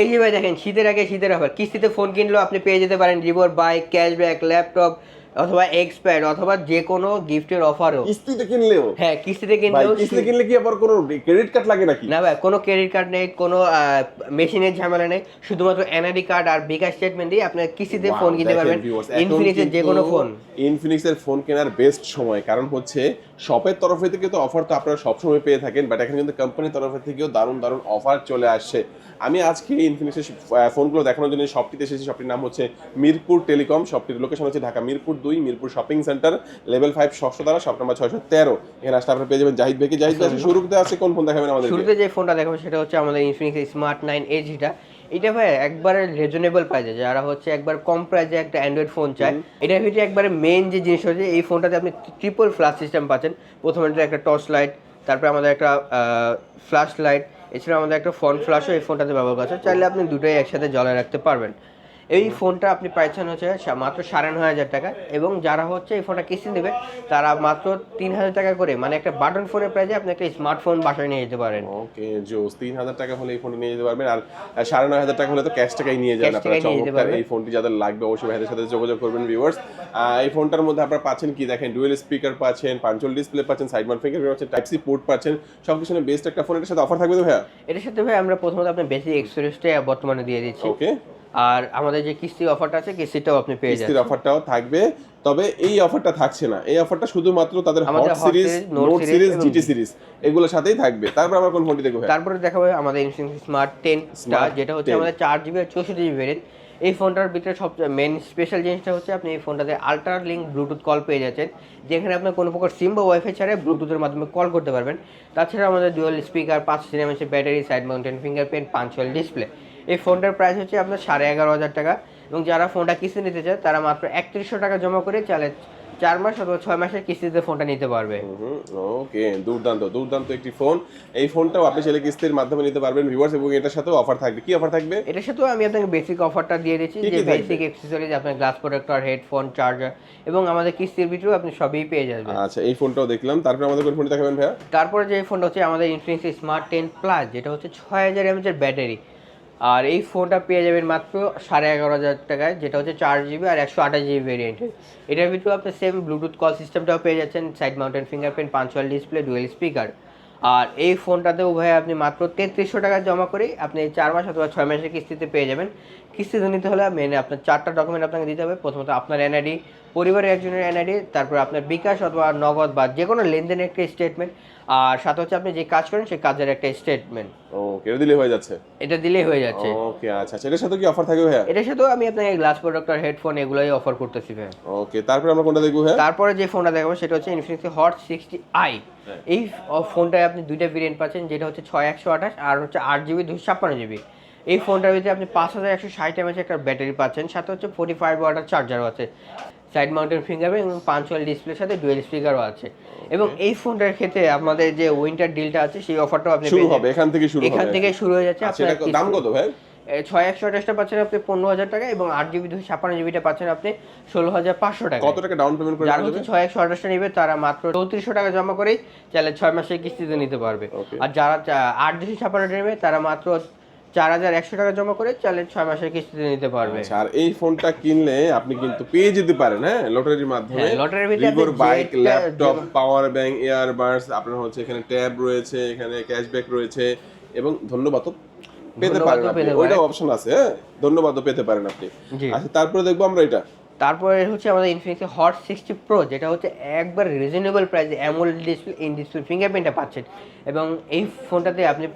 এই যে ভাই দেখেন শীতের আগে শীতের অফার। কিস্তিতে ফোন কিনলেও আপনি পেয়ে যেতে পারেন রিভোর বাইক ক্যাশব্যাক ল্যাপটপ অথবা এক্সপ্যাড অথবা যে কোনো গিফটের অফারও কিস্তিতে কিনলেও? হ্যাঁ কিস্তিতে কিনলেও কিস্তিতে কিনলে কি আবার কোনো ক্রেডিট কার্ড লাগে নাকি? না ভাই কোনো ক্রেডিট কার্ড নেই কোনো মেশিনের ঝামেলা নেই। শুধুমাত্র এনআইডি কার্ড আর বিকাশ স্টেটমেন্ট দিয়ে আপনি কিস্তিতে ফোন কিনতে পারবেন। ইনফিনিক্সের যে কোনো ফোন ইনফিনিক্সের ফোন কেনার বেস্ট সময়। কারণ হচ্ছে শপের তরফে থেকে তো অফার তো আপনারা সবসময় পেয়ে থাকেন বাট এখানে কিন্তু কোম্পানির তরফে থেকেও দারুণ দারুণ অফার চলে আসছে। আমি আজকে ইনফিনিক্সের ফোনগুলো দেখানোর জন্য শপটিতে এসেছি শপটির নাম হচ্ছে মিরপুর টেলিকম শপটির লোকেশন হচ্ছে ঢাকা মিরপুর দুই Mirpur shopping center level five ষষ্ঠ দ্বারা শপ নাম্বার ছয়শো তেরো। এখানে আসলে আপনারা পেয়ে যাবেন জাহিদ ভাইকে। জাহিদ ভাই শুরুতে আছে কোন ফোন দেখাবেন আমাদের শুরুতে যে ফোনটা দেখাবো সেটা হচ্ছে আমাদের ইনফিনিক্স স্মার্ট নাইন এইচটা এটা ভাই একবারে রিজনেবল প্রাইসে যারা হচ্ছে একবার কম প্রাইজে একটা অ্যান্ড্রয়েড ফোন চায় এটার ভিতরে একবারে মেইন যে জিনিস হচ্ছে এই ফোনটাতে আপনি ট্রিপল ফ্ল্যাশ সিস্টেম পাচ্ছেন। প্রথমে এটা একটা টর্চ লাইট তারপরে আমাদের একটা ফ্ল্যাশ লাইট এছাড়া আমাদের একটা ফ্রন্ট ফ্ল্যাশও এই ফোনটাতে ব্যবহার করছে চাইলে আপনি দুটোই একসাথে জ্বালায় রাখতে পারবেন। এই ফোনটা আপনি পাইছেন হচ্ছে মাত্র সাড়ে নয় হাজার টাকা এবং যারা হচ্ছে এই ফোনটা কিস্তি দেবে তারা মাত্র তিন হাজার টাকা করে মানে একটা বাটন ফোনের প্রাইসে আপনি একটা স্মার্টফোন বাসায় নিয়ে যেতে পারেন। ওকে জোস তিন হাজার টাকা হলে এই ফোনটি নিয়ে যেতে পারবেন আর সাড়ে নয় হাজার টাকা হলে তো ক্যাশ টাকাই নিয়ে যাবেন Cash আপনারা চমৎকার। এই ফোনটি যাদের লাগবে অবশ্যই ভাইদের সাথে যোগাযোগ করবেন ভিউয়ার্স এই ফোনটার মধ্যে আপনারা পাচ্ছেন কি? দেখেন ডুয়েল স্পিকার পাচ্ছেন পাঞ্চল ডিসপ্লে পাচ্ছেন সাইড মাউন্ট ফিঙ্গার পাচ্ছেন টাইপ সি পোর্ট পাচ্ছেন সব কিছু বেস্ট একটা ফোন এটার সাথে অফার থাকবে তো ভাইয়া? এটার সাথে ভাই আমরা প্রথমত আপনার বেসিক এক্সপিরিয়েন্সটাই বর্তমানে দিয়ে দিচ্ছি। ওকে। আর আমাদের যে কিস্তি অফারটা আছে কিস্তিটাও আপনি পেয়ে যাবেন কিস্তির অফারটাও থাকবে। তবে এই অফারটা থাকছে না। এই অফারটা শুধুমাত্র তাদের hot series note series GT series এগুলোর সাথেই থাকবে। তারপর আমরা কোন ফোনটি দেখব তারপরে দেখাবো আমাদের ইনফিনিক্স স্মার্ট টেন স্টার যেটা হচ্ছে আমাদের চার জিবি আর চৌষট্টি জিবি ভেরিয়েন্ট এই ফোনটার ভিতরে সবচেয়ে মেন স্পেশাল জিনিসটা হচ্ছে আপনি এই ফোনটাতে আল্ট্রা লিঙ্ক ব্লুটুথ কল পেয়ে যাচ্ছেন। যেখানে আপনার কোনো প্রকার সিম বা ওয়াইফাই ছাড়া ব্লুটুথের মাধ্যমে কল করতে পারবেন। তাছাড়া আমাদের ডুয়াল স্পিকার পাঁচ সিনেমেন্সের ব্যাটারি সাইড মাউন্টেন ফিঙ্গারপ্রিন্ট পাঁচশোল ডিসপ্লে এই ফোনটার প্রাইস হচ্ছে আপনার সাড়ে এগারো হাজার টাকা। এবং যারা ফোনটা কিস্তি নিতে চায় তারা মাত্র একত্রিশশো টাকা জমা করে চালে চার মাস অথবা ছয় মাসের কিস্তিতে ফোনটা নিতে পারবে। ওকে দুর্দান্ত দুর্দান্ত একটি ফোন। এই ফোনটাও আপনি চাইলে কিস্তির মাধ্যমে নিতে পারবেন ভিউয়ার্স এবং এটার সাথেও অফার থাকবে। কি অফার থাকবে? এটার সাথেও আমি আপনাকে বেসিক অফারটা দিয়ে দিচ্ছি যে? বেসিক অ্যাক্সেসরিজ আপনার গ্লাস প্রোটেক্টর হেডফোন চার্জার এবং আমাদের কিস্তির ভিতরেও আপনি সবই পেয়ে যাবেন। আচ্ছা এই ফোনটাও দেখলাম। তারপরে আমাদের কোন ফোনটি দেখাবেন ভাইয়া? তারপরে যে ফোনটা হচ্ছে আমাদের ইনফিনিক্স স্মার্ট টেন প্লাস যেটা হচ্ছে ছয় হাজার এমএচের ব্যাটারি আর এই ফোনটা পেয়ে যাবেন মাত্র সাড়ে এগারো হাজার টাকায়, যেটা হচ্ছে চার জিবি আর একশো আঠাশ জিবি ভেরিয়েন্টের এটার ভিতরে আপনি সেম ব্লুটুথ কল সিস্টেমটাও পেয়ে যাচ্ছেন সাইড মাউন্টেন ফিঙ্গারপ্রিন্ট পাঁচওয়াল ডিসপ্লে ডুয়েল স্পিকার আর এই ফোনটাতেও ভাই আপনি মাত্র তেত্রিশশো টাকা জমা করে আপনি চার মাস অথবা ছয় মাসের কিস্তিতে পেয়ে যাবেন। কিস্তিতে নিতে হলে মেনে আপনার চারটা ডকুমেন্ট আপনাকে দিতে হবে। প্রথমত আপনার এনআইডি পরিবারের একজনের এনআইডি তারপর আপনার বিকাশ অথবা নগদ বা যে কোনো লেনদেনের একটা স্টেটমেন্ট আর সাথে হচ্ছে আপনি যে কাজ করেন সেই কাজের একটা স্টেটমেন্ট ওকে এটা দিলে হয়ে যাচ্ছে। এটা দিলেই হয়ে যাচ্ছে। ওকে আচ্ছা আচ্ছা এটার সাথে কি অফার থাকবে ভাইয়া? এটার সাথেও আমি আপনাকে গ্লাস প্রোডাক্ট আর হেডফোন এগুলোই অফার করতেছি ভাই ওকে তারপরে আমরা কোনটা দেখব ভাইয়া? তারপরে যে ফোনটা দেখাবো সেটা হচ্ছে ইনফিনিক্স হট সিক্সটি আই। এই ফোনটায় আপনি দুইটা ভেরিয়েন্ট পাচ্ছেন যেটা হচ্ছে ছয় একশো আঠাশ আর হচ্ছে আট জিবি দুশো ছাপ্পান্ন জিবি। এই ফোনটার ভিতরে আপনি পাঁচ হাজার একশো ষাট এমএচ একটা ব্যাটারি পাচ্ছেন সাথে হচ্ছে ফোর্টি ফাইভ ওয়াটার চার্জারও আছে। সাইড মাউন্টেন ফিঙ্গারপ্রিন্ট এবং পাঁচওয়াল ডিসপ্লের সাথে ডুয়েল স্পিকারও আছে। এবং এই ফোনটার ক্ষেত্রে আমাদের যে উইন্টার ডিলটা আছে সেই অফারটাও আপনি শুরু হবে এখান থেকে শুরু হবে। এখান থেকে শুরু হয়ে যাচ্ছে আচ্ছা আপনার দাম কত ভাই? ছয় একশো আঠাশটা পাচ্ছেন আপনি পনেরো হাজার টাকা এবং আট জিবি দুশো ছাপ্পান্ন জিবিটা পাচ্ছেন আপনি ষোলো হাজার পাঁচশো টাকা। কত টাকা ডাউন পেমেন্ট করে যারা হচ্ছে ছয় একশো আঠাশটা নেবে তারা মাত্র চৌত্রিশশো টাকা জমা করেই চাইলে ছয় মাসের কিস্তিতে নিতে পারবে। আর যারা আট দুশো ছাপ্পান্নটা নেবে তারা মাত্র চার হাজার একশো টাকা জমা করে চাইলে ছয় মাসের কিস্তিতে নিতে পারবে। আচ্ছা, আর এই ফোনটা কিনলে আপনি কিন্তু পেয়ে যেতে পারেন হ্যাঁ? লটারির মাধ্যমে। হ্যাঁ, ভিতরে bike laptop power bank earbuds আপনার হচ্ছে এখানে ট্যাব রয়েছে এখানে ক্যাশব্যাক রয়েছে এবং ধন্যবাদ পেতে পারেন ওইটা অপশন আছে হ্যাঁ? ধন্যবাদ পেতে পারেন আপনি। আচ্ছা তারপরে দেখব আমরা এটা। তারপরে হচ্ছে আমাদের ইনফিনিক্স হট সিক্সটি প্রো যেটা হচ্ছে একবার রিজনেবল প্রাইসে অ্যামোল ডিসপ্লে ইন ডিসপ্লে ফিঙ্গারপ্রিন্টটা পাচ্ছেন। এবং এই ফোনটাতে আপনি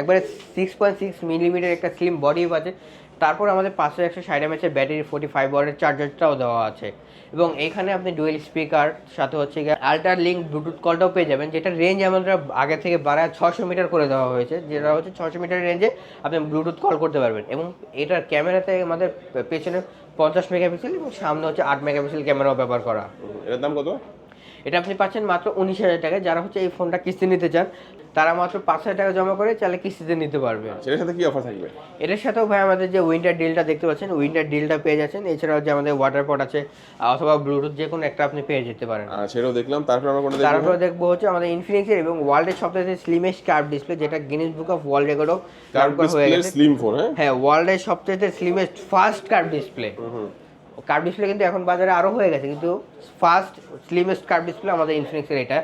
একবারে সিক্স পয়েন্ট সিক্স মিলিমিটার একটা স্লিম বডি পাচ্ছেন। তারপর আমাদের পাঁচশো একশো ষাট এমএচের ব্যাটারি ফোর্টি ফাইভ ওয়াটের চার্জারটাও দেওয়া আছে। এবং এখানে আপনি ডুয়েল স্পিকার সাথে হচ্ছে গিয়ে আল্ট্রা লিঙ্ক ব্লুটুথ কলটাও পেয়ে যাবেন, যেটা রেঞ্জ আমাদের আগে থেকে বাড়ায় ছশো মিটার করে দেওয়া হয়েছে, যেটা হচ্ছে ছশো মিটার রেঞ্জে আপনি ব্লুটুথ কল করতে পারবেন। এবং এটার ক্যামেরাতে আমাদের পেছনে পঞ্চাশ মেগাপিক্সেল এবং সামনে হচ্ছে আট মেগাপিক্সেল ক্যামেরাও ব্যবহার করা। এটার দাম কত? এটা আপনি পাচ্ছেন মাত্র উনিশ হাজার টাকায়। যারা হচ্ছে এই ফোনটা কিস্তি নিতে চান তারা মাত্র পাঁচ হাজার টাকা জমা করে চাইলে কিস্তিতে নিতে পারবে। সেটার সাথে কি অফার থাকবে? এটার সাথেও ভাই আমাদের যে উইন্টার ডিলটা দেখতে পাচ্ছেন উইন্টার ডিলটা পেয়ে যাচ্ছেন। এছাড়াও যে আমাদের ওয়াটার পট আছে অথবা ব্লুটুথ যে কোনো একটা আপনি পেয়ে যেতে পারেন। সেটাও দেখলাম তারপর আমরা কোনটা দেখব তারপরে দেখব? হচ্ছে আমাদের ইনফিনিক্সের এবং ওয়ার্ল্ডের সবথেকে স্লিমেস্ট কার্ভ ডিসপ্লে যেটা গিনেস বুক অফ ওয়ার্ল্ড রেকর্ডও কার্ভ হয়ে গেছে। স্লিম ফোন হ্যাঁ? হ্যাঁ ওয়ার্ল্ডের সবথেকে slimmest first curve display hmm curve display কিন্তু এখন বাজারে আরও হয়ে গেছে কিন্তু ফার্স্ট স্লিমেস্ট কার্ভ ডিসপ্লে আমাদের ইনফিনিক্সের এটা।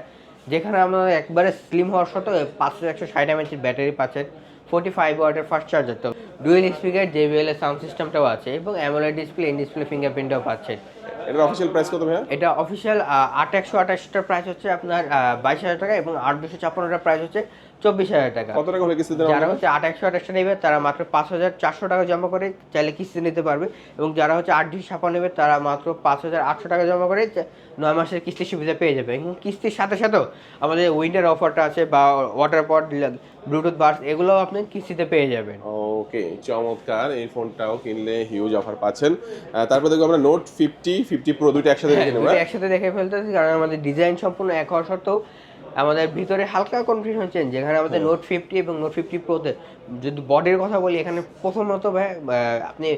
যেখানে আমরা একবারে স্লিম হওয়ার সত্ত্বেও পাঁচশো একশো ষাট এমএচের ব্যাটারি পাচ্ছেন। ফোর্টি ফাইভ ওয়াটের ফাস্ট চার্জার তো। ডুয়েল স্পিকার জেবিএল এর সাউন্ড সিস্টেমটাও আছে এবং অ্যামোলেড ডিসপ্লে ইন ডিসপ্লে ফিঙ্গারপ্রিন্টও পাচ্ছে এটা অফিসিয়াল প্রাইস কত ভাইয়া? এটা অফিসিয়াল আট একশো আঠাশটার প্রাইস হচ্ছে আপনার বাইশ হাজার টাকা এবং আট দুশো ছাপ্পান্নটার প্রাইস হচ্ছে চব্বিশ হাজার টাকা। কত টাকা হলে কিস্তিতে যারা হচ্ছে আট একশো আঠাশটা নেবে তারা মাত্র পাঁচ হাজার চারশো টাকা জমা করে চাইলে কিস্তি নিতে পারবে। এবং যারা হচ্ছে আট দুশো ছাপ্পান্ন নেবে তারা মাত্র পাঁচ হাজার আটশো টাকা জমা করে নয় মাসের কিস্তির সুবিধা পেয়ে যাবে। এবং কিস্তির সাথে সাথেও আমাদের উইন্টার অফারটা আছে বা ওয়াটার পট ব্লুটুথ বার্স এগুলোও আপনি কিস্তিতে পেয়ে যাবেন। ওকে চমৎকার। এই ফোনটাও কিনলে হিউজ অফার পাচ্ছেন। তারপর দেখব আমরা নোট ফিফটি ফিফটি প্রো দুইটা একসাথে হ্যাঁ, দেখে নেব একসাথে দেখে ফেলতেছি কারণ আমাদের ডিজাইন সম্পূর্ণ এক হওয়া সত্ত্বেও আমাদের ভিতরে হালকা কনফিউশন চেঞ্জ যেখানে আমাদের নোট ফিফটি এবং নোট ফিফটি প্রোতে যদি বডির কথা বলি এখানে প্রথমত ভাই আপনি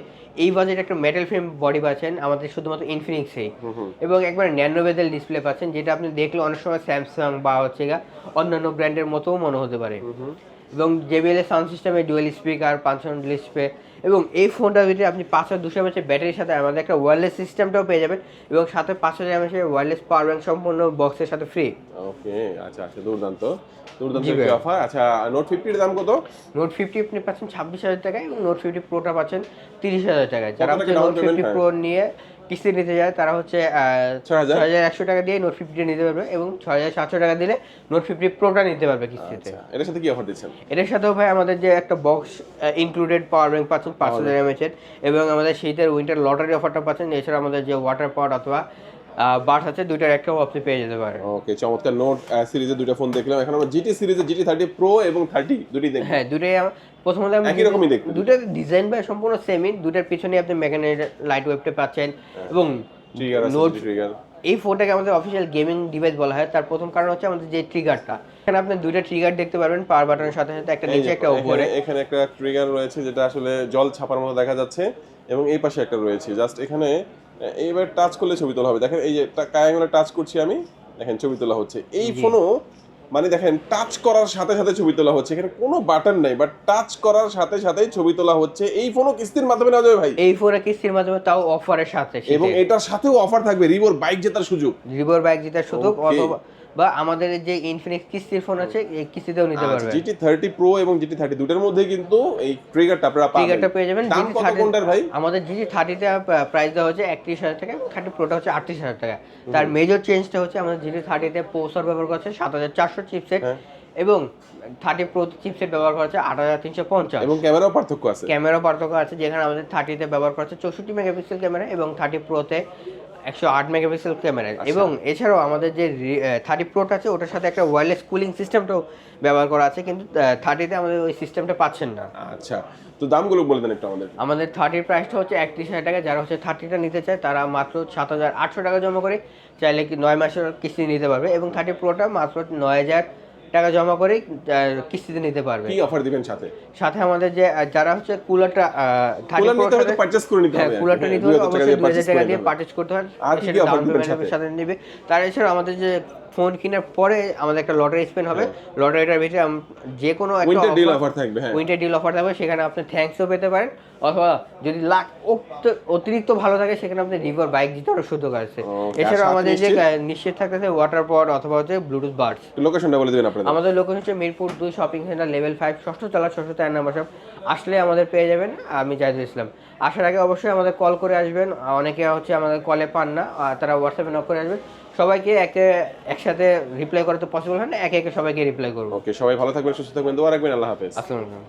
এই বাজেট একটা মেটাল ফ্রেম বডি পাচ্ছেন আমাদের শুধুমাত্র ইনফিনিক্সেই এবং একবার ন্যানো বেজেল ডিসপ্লে পাচ্ছেন যেটা আপনি দেখলে অনেক সময় স্যামসাং বা হচ্ছে অন্যান্য ব্র্যান্ডের মতোও মনে হতে পারে। এবং জেবিএল এর সাউন্ড সিস্টেমে ডুয়েল স্পিকার পাঁচশো ডিসপ্লে এবং এই ফোনটার ভিতরে আপনি পাঁচ হাজার দুশো এমএচের ব্যাটারির সাথে আমাদের একটা ওয়্যারলেস সিস্টেমটাও পেয়ে যাবেন এবং সাথে পাঁচ হাজার এমএচের ওয়্যারলেস পাওয়ার ব্যাংক সম্পূর্ণ বক্সের সাথে ফ্রি ওকে আচ্ছা আচ্ছা দুর্দান্ত। দুর্দান্ত অফার আচ্ছা নোট ফিফটির দাম কত? নোট ফিফটি আপনি পাচ্ছেন ছাব্বিশ হাজার টাকায় এবং নোট ফিফটি প্রোটা পাচ্ছেন তিরিশ হাজার টাকায়। যারা নোট ফিফটি প্রো নিয়ে কিস্তি নিতে যায় তারা হচ্ছে ছয় হাজার? একশো টাকা দিয়ে নোট ফিফটি নিতে পারবে এবং ছয় হাজার সাতশো টাকা দিলে নোট ফিফটি প্রোটা নিতে পারবে কিস্তিতে। আচ্ছা এটার সাথে কি অফার দিচ্ছেন? এটার সাথেও ভাই আমাদের যে একটা বক্স ইনক্লুডেড পাওয়ার ব্যাংক পাচ্ছেন পাঁচ হাজার এমএচের এবং আমাদের শীতের উইন্টার লটারি অফারটা পাচ্ছেন এছাড়া আমাদের যে ওয়াটার পট অথবা বাস আছে দুইটার একটাও আপনি পেয়ে যেতে পারেন। ওকে চমৎকার। নোট সিরিজে দুটো ফোন দেখলাম। এখন আমরা জিটি সিরিজের জিটি থার্টি প্রো এবং থার্টি দুটি দেখব। হ্যাঁ দুটোই প্রথমত আমি একই রকমই দেখতে। দুটোর ডিজাইন ভাই সম্পূর্ণ সেমই দুটার পিছনে আপনি ম্যাগনেট লাইট ওয়েবটা পাচ্ছেন এবং ট্রিগার আছে নোট ট্রিগার এই ফোনটাকে আমাদের অফিসিয়াল গেমিং ডিভাইস বলা হয়। তার প্রথম কারণ হচ্ছে আমাদের যে ট্রিগারটা এখানে আপনি দুইটা ট্রিগার দেখতে পারবেন। পাওয়ার বাটনের সাথে সাথে একটা নিচে একটা উপরে। এখানে একটা ট্রিগার রয়েছে যেটা আসলে জল ছাপার মতো দেখা যাচ্ছে। এবং এই পাশে একটা রয়েছে। জাস্ট এখানে এইবার টাচ করলে ছবি তোলা হবে। দেখেন এই যে কায়াঙ্গুলে টাচ করছি আমি দেখেন ছবি তোলা হচ্ছে। এই ফোনও মানে দেখেন টাচ করার সাথে সাথে ছবি তোলা হচ্ছে। এখানে কোনো বাটন নাই বাট টাচ করার সাথে সাথেই ছবি তোলা হচ্ছে। এই ফোনও কিস্তির মাধ্যমে নেওয়া যাবে ভাই। এই ফোনে কিস্তির মাধ্যমে তাও অফারের সাথে এবং এটার সাথেও অফার থাকবে রিভোর বাইক জেতার সুযোগ। রিভোর বাইক জেতার সুযোগ অথবা বা আমাদের যে ইনফিনিক্স কিস্তির ফোন আছে এই কিস্তিতেও নিতে পারবেন জিটি থার্টি প্রো এবং জিটি থার্টি দুটার মধ্যে কিন্তু এই ট্রিগারটা আপনারা পাবেন। ট্রিগারটা পেয়ে যাবেন। দাম কত কোনটার ভাই? আমাদের জিটি থার্টিতে প্রাইস দেওয়া হচ্ছে একত্রিশ হাজার টাকা থার্টি প্রোটা হচ্ছে আটত্রিশ হাজার টাকা। তার মেজর চেঞ্জটা হচ্ছে আমাদের জিটি থার্টিতে প্রসেসর ব্যবহার করছে সাত হাজার চারশো চিপসেট হ্যাঁ। এবং থার্টি প্রো চিপসেট ব্যবহার করছে আট হাজার তিনশো পঞ্চাশ। এবং ক্যামেরাও পার্থক্য আছে। ক্যামেরা পার্থক্য আছে যেখানে আমাদের থার্টিতে ব্যবহার করা করছে চৌষট্টি মেগাপিক্সেল ক্যামেরা এবং থার্টি প্রোতে একশো আট মেগাপিক্সেল ক্যামেরা। আচ্ছা। এবং এছাড়াও আমাদের যে থার্টি প্রোটা আছে ওটার সাথে একটা ওয়্যারলেস কুলিং সিস্টেমটাও ব্যবহার করা আছে কিন্তু থার্টিতে আমাদের ওই সিস্টেমটা পাচ্ছেন না। আচ্ছা। তো দামগুলো বলে দেন একটু আমাদের। আমাদের থার্টির প্রাইসটা হচ্ছে একত্রিশ হাজার টাকা যারা হচ্ছে থার্টিটা নিতে চায় তারা মাত্র সাত হাজার আটশো টাকা জমা করে চাইলে কি নয় মাসের কিস্তি নিতে পারবে। এবং থার্টি প্রোটা মাত্র নয় হাজার টাকা জমা করে কিস্তিতে নিতে পারবে। কি অফার দিবেন সাথে? সাথে আমাদের যে যারা হচ্ছে কুলারটা কুলার নিতে হলে তো পারচেজ করে নিতে হ্যাঁ হবে। কুলারটা নিতে হলে অবশ্যই দিয়ে দুই হাজার purchase টাকা দিয়ে হবে। পারচেজ করতে হয় আর কি অফার দিবেন সাথে? নিবে। তার এছাড়া আমাদের যে ফোন কেনার পরে আমাদের একটা লটারি স্পেন হবে। লটারিটার ভিতরে আম- যে কোনো একটা উইন্টার ডিল অফার থাকবে হ্যাঁ। উইন্টার ডিল অফার থাকবে সেখানে আপনি থ্যাঙ্কসও পেতে পারেন। অথবা যদি লাখ অতিরিক্ত ভালো থাকে সেখানে আপনি রিভার বাইক জিতারও সুযোগ আছে। এছাড়াও আমাদের যে নিশ্চিত? থাকতেছে ওয়াটার পড অথবা হচ্ছে ব্লুটুথ বার্ডস লোকেশনটা বলে দিবেন আপনাদের। আমাদের লোকেশন হচ্ছে মিরপুর দুই শপিং সেন্টার লেভেল ফাইভ ষষ্ঠ তলা ষষ্ঠ তেরো নম্বর সব আসলে আমাদের পেয়ে যাবেন আমি জাহিদুল ইসলাম আসার আগে অবশ্যই আমাদের কল করে আসবেন। অনেকে হচ্ছে আমাদের কলে পান না তারা হোয়াটসঅ্যাপে নক করে আসবেন। সবাইকে একে একসাথে রিপ্লাই করা তো পসিবল হয় না একে একে সবাইকে রিপ্লাই করব। ওকে সবাই ভালো থাকবেন সুস্থ থাকবেন দোয়া রাখবেন আল্লাহ হাফেজ। আসসালামু আলাইকুম।